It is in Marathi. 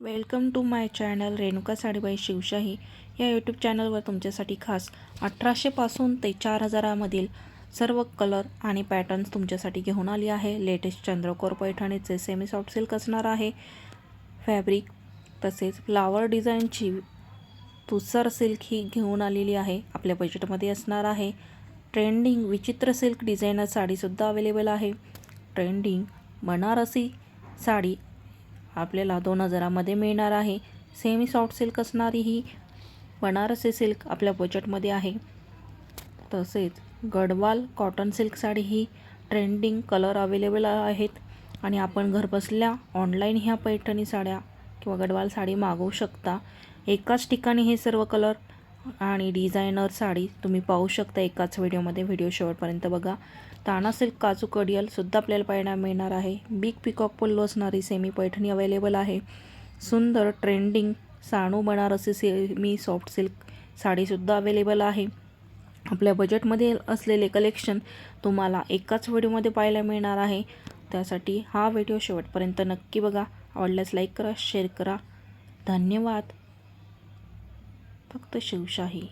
Welcome to my channel Renuka Sadibai Shivshahi. या यूट्यूब चॅनलवर तुमच्यासाठी खास अठराशेपासून ते चार हजारामधील सर्व कलर आणि पॅटर्न्स तुमच्यासाठी घेऊन आली आहे. लेटेस्ट चंद्रकोर पैठणीचे सेमी सॉफ्ट सिल्क असणार आहे. फॅब्रिक तसेच फ्लावर डिझाईनची तुसर सिल्क ही घेऊन आलेली आहे. आपल्या बजेटमध्ये असणार आहे. ट्रेंडिंग विचित्र सिल्क डिझायनर साडीसुद्धा अवेलेबल आहे. ट्रेंडिंग बनारसी साडी आपल्याला दोन हजारामध्ये मिळणार आहे. सेमी सॉफ्ट सिल्क असणारी ही बनारसी सिल्क आपल्या बजेटमध्ये आहे. तसेच गडवाल कॉटन सिल्क साडी ही ट्रेंडिंग कलर अवेलेबल आहेत. आणि आपण घरबसल्या ऑनलाईन ह्या पैठणी साड्या किंवा गडवाल साडी मागवू शकता. एकाच ठिकाणी हे सर्व कलर आणि डिझायनर साडी तुम्ही पाहू शकता एकाच व्हिडिओमध्ये. व्हिडिओ शेवटपर्यंत बघा. ताना सिल्क काजू कडियलसुद्धा आपल्याला पाहायला मिळणार आहे. बिग पिकॉक पल्लू असणारी सेमी पैठणी अवेलेबल आहे. सुंदर ट्रेंडिंग साणू बनारसी सेमी सॉफ्ट सिल्क साडीसुद्धा अवेलेबल आहे. आपल्या बजेटमध्ये असलेले कलेक्शन तुम्हाला एकाच व्हिडिओमध्ये पाहायला मिळणार आहे. त्यासाठी हा व्हिडिओ शेवटपर्यंत नक्की बघा. आवडल्यास लाईक करा शेअर करा. धन्यवाद. फक्त शिवशाही.